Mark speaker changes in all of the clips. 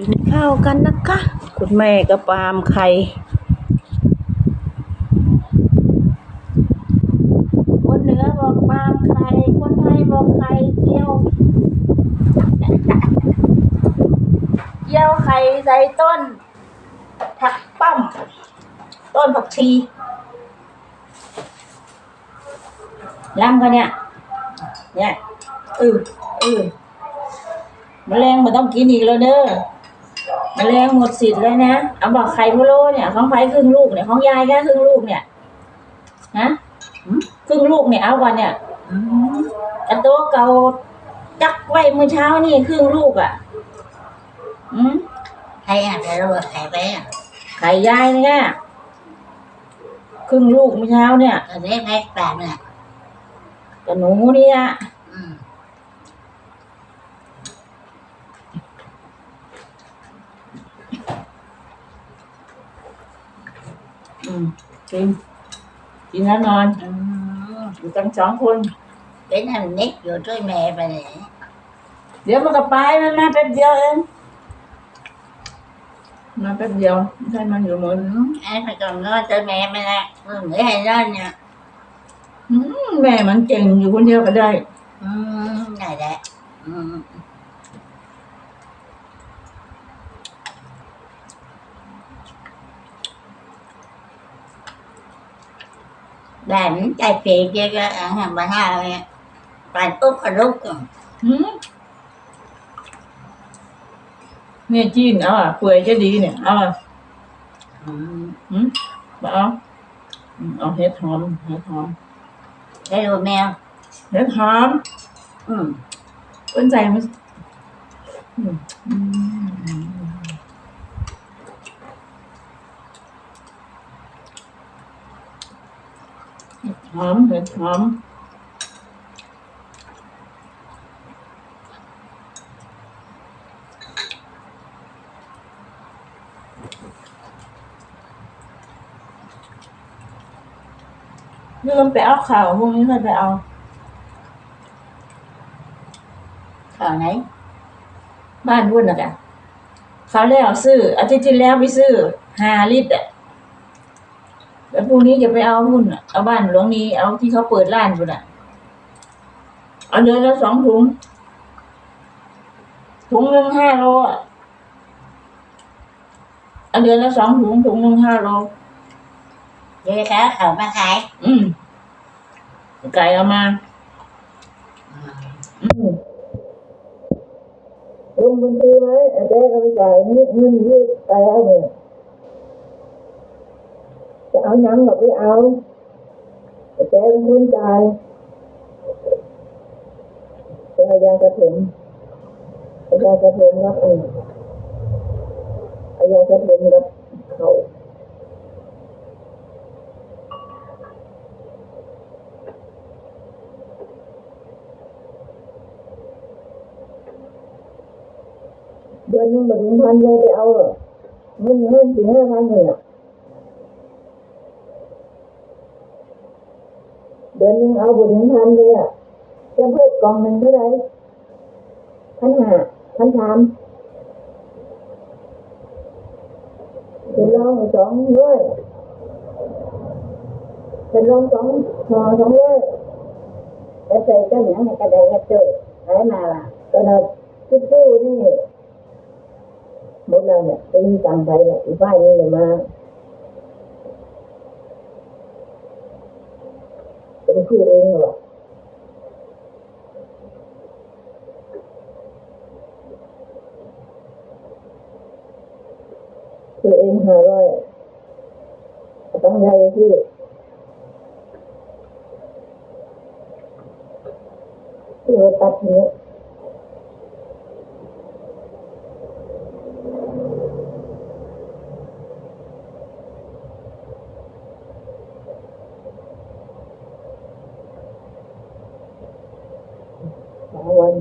Speaker 1: กินข้าวกันนะคะ คุณแม่ก็ปามไข่คนเหนือบอกปามไข่คนไทยบอกไข่เจียวเจียวไข่ใส่ต้น ผักป้อมต้นผักชีลำกันเนี่ย เนี่ยเออเออแมลงมันต้องกินอีกแล้วเด้อ แมลงหมดสิทธิ์แล้วนะเอาบอกไข่พะโล้เนี่ยของไผ่ครึ่งลูกเนี่ยของยายแค่ครึ่งลูกเนี่ยฮะครึ่งลูกเนี่ยเอาก่อนเนี่ย
Speaker 2: อืม
Speaker 1: กระโต๊ะเก่าจักไว้เมื่อเช้านี่ครึ่งลูกอะอืม
Speaker 2: ใครอะจะรู้ว่าใครไปอะ
Speaker 1: ไข่ยายเนี่ยครึ่งลูกเมื่อเช้าเนี่ย
Speaker 2: ตอนนี้แพ็กแปดเนี่ย
Speaker 1: กับหนูเนี่ย
Speaker 2: ม
Speaker 1: อืมกินกินแล้วนอน
Speaker 2: อืม
Speaker 1: อยู่กันสองคน
Speaker 2: เป็นอันเล็กอยู่ด้วยแม่ไปไหน
Speaker 1: เดี๋ยวมันก็ไปมันมาแป๊บเดียวเองมาแป๊บเดียวไม่ใช่มันอยู่หม
Speaker 2: อื
Speaker 1: ด
Speaker 2: มไอ้ไปก่อนนอนด้วยแม่ไปละอืมไม่ให้นอนเนี่ย
Speaker 1: อืมแม่มันเก่งอยู่คนเดียวก็ได้
Speaker 2: อืมได้แหละอืม แบบใจเปลี่ยนเยอะก็อาหารบ้านเราเนี่ยปั่นอุ๊บกับลูก
Speaker 1: เนี่ยจีนเอาอะเปื่อยจะดีเนี่ยเอาอะ
Speaker 2: อืม
Speaker 1: หืมมาเอาอืมเอาเห็ดหอมเห็ดหอม
Speaker 2: ได้ดูแมว
Speaker 1: เห็ดหอม
Speaker 2: อืม
Speaker 1: เป็นใจมันอืมอืม หอมเห็ดหอมลืมไปเอาข่าวพวกนี้เลยไปเอา
Speaker 2: ข่าวไหน
Speaker 1: บ้านวุ่นนะกเขาวแล้วซื้ออาทิตย์ที่แล้วไปซื้อหาลิตรอะ พรุ่งนี้จะไปเอาหุ้นอะเอาบ้านหลวงนี้เอาที่เขาเปิดร้านพุ่นอะ เอาเดือนละสองถุงถุงหนึ่งห้าโลอะเอาเดือนละสองถุงถุงหนึ่งห้าโล
Speaker 2: เดี๋ยวเขาเขามาขาย
Speaker 1: อืมไก่เอามาอืมลงบัญชีไว้อาเจ๊ก็ไปจ่ายเงินเงินยืดไปแล้วเนี่ย จะเอาหยังก็ไปเอาอาเจ๊เป็นคนจ่ายจะเอายางกระถิ่นเอายางกระถิ่นรับเองเอายางกระถิ่นรับเขา เดือนหนึงมาถึงพันเลยไปเอาเหรอเงินเงินสี่ห้าพันเลยอะเดือนหนึงเอาบุถึงพันเลยอะจะเพิ่มกล่องหนึ่งเท่าไหร่พันห้าพันสามเป็นรองสองร้อยเป็นรองสองหอสองร้อย
Speaker 2: แล้วใส่เจ้าหนังให้กระไดกระเจอหายมาล่ะ
Speaker 1: ตอนนั้นที่กู้นี่หมดแล้วเนี่ยตีตังไปเนี่ยอีกบ้านนี้เลยมา เป็นคู่เองเหรอคือเองหาร้อยต้องยายที่ที่เราตัดนี้ย สามวัน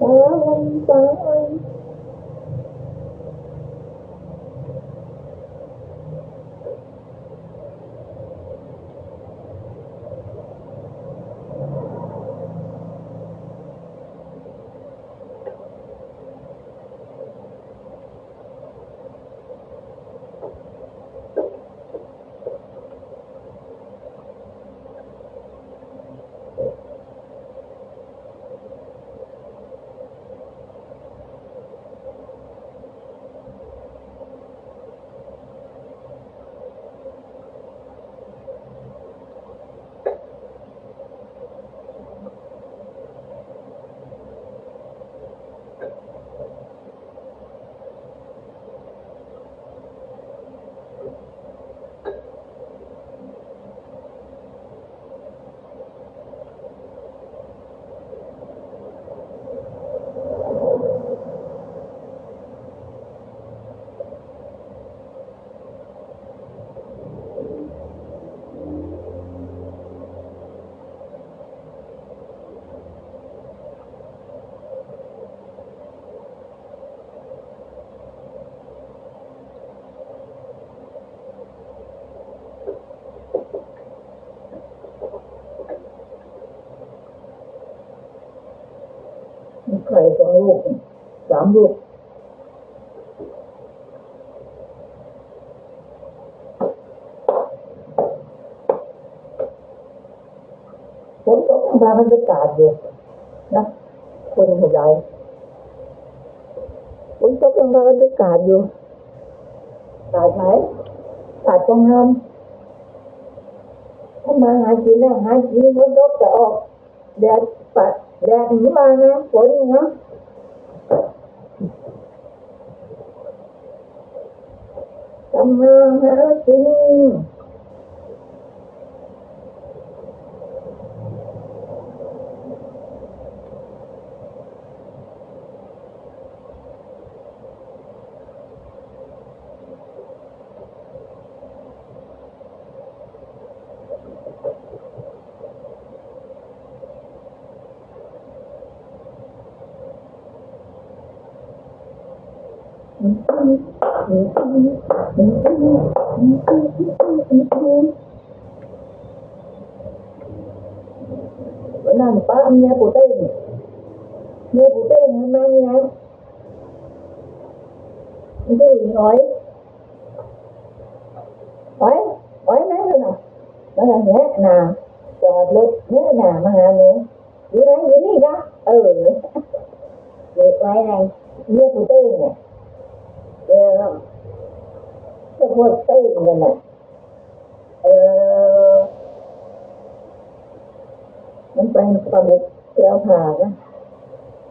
Speaker 1: สาม วั นสามวันองลูกสามลูกฝนตกบางบรรยากาศอยู่นะคนเข้าใจฝนตกยังบางบรรยากาศอยู่กาดไหนกาดกองงามถ้ามาหากินแล้วหากินฝนตกจะออกแดดปัด แดดหนีมานะฝน นะทำงานหากินวันนั้นป้าเมียปู่เต้งเมียปู่เต้งมันมานี่นะมันดื้อหน่อย ไว้ไว้แม่เลยนะมาแง่น่ะจอดรถแง่น่ะมาหาห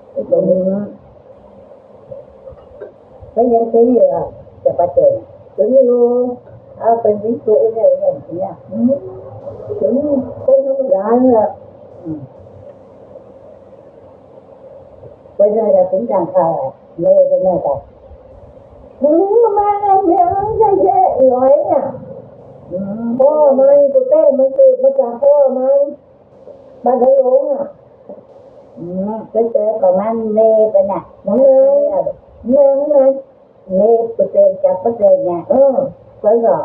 Speaker 1: นูอยู่ไหนอยู่นี่นะเออ
Speaker 2: เด็กไว้ใน
Speaker 1: เมียปู่เต้งเนี่ยเออจะพูดเต้งกันน่ะเออมันเป็นปลาหมึกแล้วผ่านะตรงนี้
Speaker 2: ไม่ยังซื้อเหยื่อจะประเจ็บ
Speaker 1: ถึงอยู่
Speaker 2: เอาเป็นวิสุอะไรอย่างเงี้ย
Speaker 1: อืมถึงคนธรรมดาเนี่ย
Speaker 2: ไปเลยจะถึงกลางคาเล่ไปเลยแต่
Speaker 1: ถึงมาไงเมียมันจะแย่หน่อยเนี่ยพ่อมันกูเต้มันสืบมาจากพ่อมันบ้านทะลงอะ
Speaker 2: อืมก็เจอประมาณเล่ไปน่ะ
Speaker 1: น้องเลยเมียมันไง
Speaker 2: เล่เปอร์เซ็นต์จากเปอร์เซ็นต์เนี่ย
Speaker 1: เออ
Speaker 2: เพิ่นก็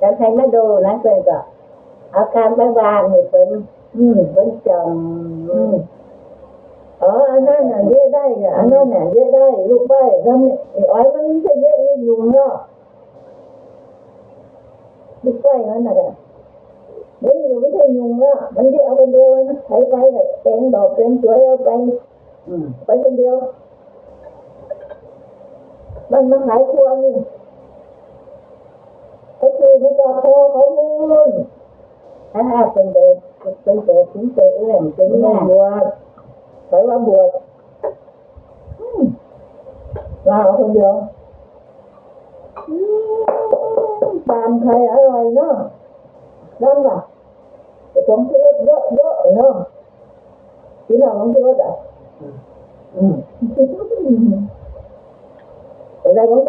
Speaker 2: การใช้มาดูนะเพิ่นก็เอาการไปวางนี่เพิ่น
Speaker 1: อืม
Speaker 2: เพิ่นจม
Speaker 1: อ๋ออันนั้นน่ะเยอะได้ไงอันนั้นน่ะเยอะได้ ลูกไปทำไอ้อ้อยมันจะเยอะนี่ยุงเนาะลูกไปนั่นน่ะเดี๋ยวนี้ไม่ใช่ยุงละมันจะเอาคนเดียวนะใช้ไปน่ะเป็นดอกเป็นสวยเอาไปไปคนเดียว มันมาขายควงเขาคือมันจะพอเขามูล
Speaker 2: ถ้าเป็นเด็กเป็นเด็กถึงเจอเองถึง
Speaker 1: ถึง
Speaker 2: แม่
Speaker 1: บวชไปว่าบวชอืมว่าเอาคนเดียว อืมตามใครอร่อยเนาะนั่นว่ะแต่ผมซื้อเยอะเยอะๆเนาะกินเอาของซื้ออะอืมอะไรของ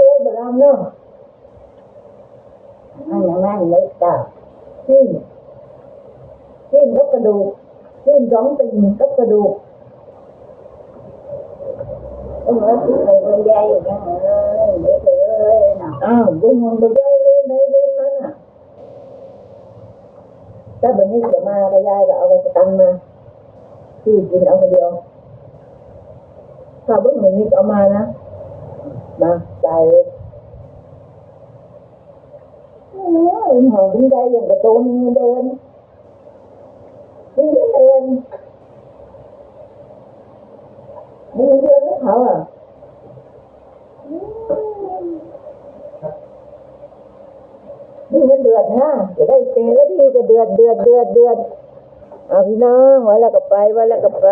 Speaker 1: เธอบรามเนาะ
Speaker 2: อันนั้นมันเล็กต่อที่เคยไปยายอย่างเงี้ยเออเด็กเลยนะ
Speaker 1: อ้าวบุ้งมันไปได้เล่นในเล่นมันอะถ้าบบนี้เดี๋ยวมาไปยายก็เอาไปตังมาซื้อกินเอาคนเดียวถ้าบิ้งมือนนี้เอามานะมาจ่ายเลยโอ้ยหอมดีใจอย่างกระโตมีเงินเดือนมีเงินเดือนมีเงิน เอนขาอะนี่มันเดือดฮะจะได้เตะแล้วพี่จะเดือดเดือดเดือดเดือดเอาพี่น้องไว้แล้วก็ไปไว้แล้วก็ไป